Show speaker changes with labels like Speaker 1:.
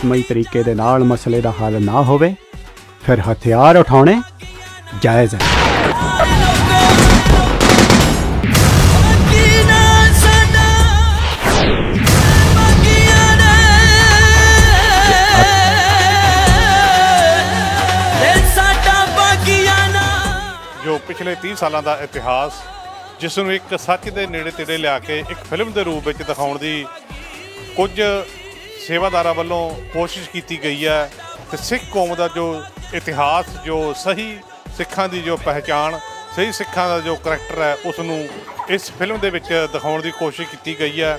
Speaker 1: ਸ਼ਾਂਤਮਈ ਤਰੀਕੇ ਦੇ ਨਾਲ ਮਸਲੇ ਦਾ ਹੱਲ ਨਾ ਹੋਵੇ, ਫਿਰ ਹਥਿਆਰ ਉਠਾਉਣੇ ਜਾਇਜ਼ ਹੈ।
Speaker 2: ਜੋ ਪਿਛਲੇ 30 ਸਾਲਾਂ ਦਾ ਇਤਿਹਾਸ, ਜਿਸ ਨੂੰ ਇੱਕ ਸੱਚ ਦੇ ਨੇੜੇ ਤੇੜੇ ਲਿਆ ਕੇ ਇੱਕ ਫਿਲਮ ਦੇ ਰੂਪ ਵਿੱਚ ਦਿਖਾਉਣ ਦੀ ਕੁਝ ਸੇਵਾਦਾਰਾਂ ਵੱਲੋਂ ਕੋਸ਼ਿਸ਼ ਕੀਤੀ ਗਈ ਹੈ ਤੇ ਸਿੱਖ ਕੌਮ ਦਾ ਜੋ ਇਤਿਹਾਸ, ਜੋ ਸਹੀ ਸਿੱਖਾਂ ਦੀ ਜੋ ਪਹਿਚਾਣ, ਸਹੀ ਸਿੱਖਾਂ ਦਾ ਜੋ ਕਰੈਕਟਰ ਹੈ ਉਸ ਨੂੰ ਇਸ ਫਿਲਮ ਦੇ ਵਿੱਚ ਦਿਖਾਉਣ ਦੀ ਕੋਸ਼ਿਸ਼ ਕੀਤੀ ਗਈ ਹੈ।